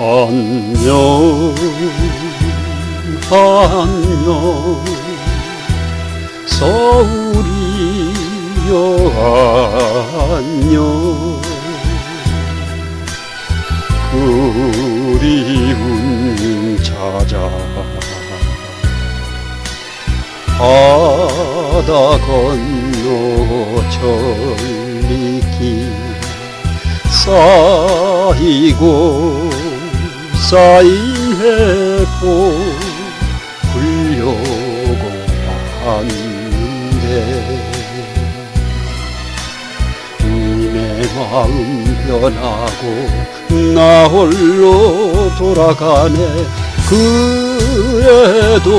안녕 안녕 서울이여 안녕 그리움 찾아 바다 건너 전리길 쌓이고 쌓인 해고 불려고 하는데 내 마음 변하고 나 홀로 돌아가네. 그래도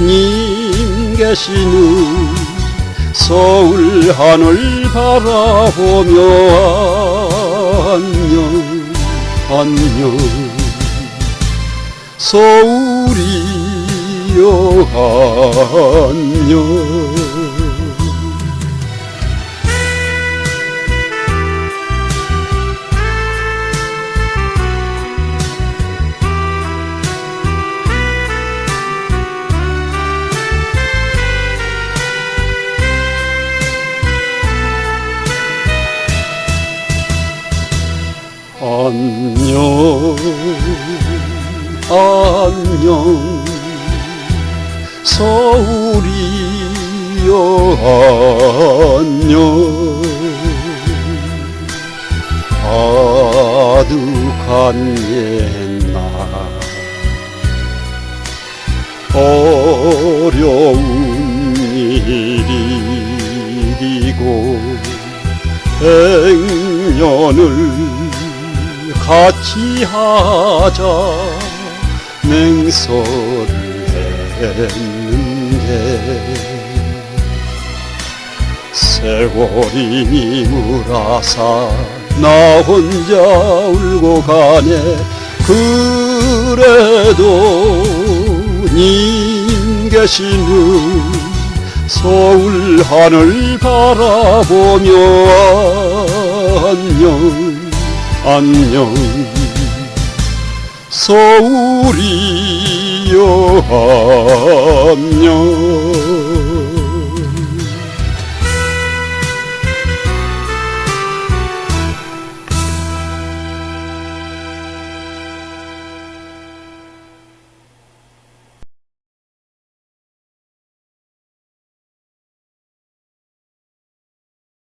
님 계시는 서울 하늘 바라보며 안녕 안녕 서울이여 안녕 안녕 서울이여 안녕. 아득한 옛날 어려운 일이고 행년을 같이 하자 맹서를 했는데 세월이 니무라사 나 혼자 울고 가네. 그래도 님 계시는 서울 하늘 바라보며 안녕 안녕 서울이여 안녕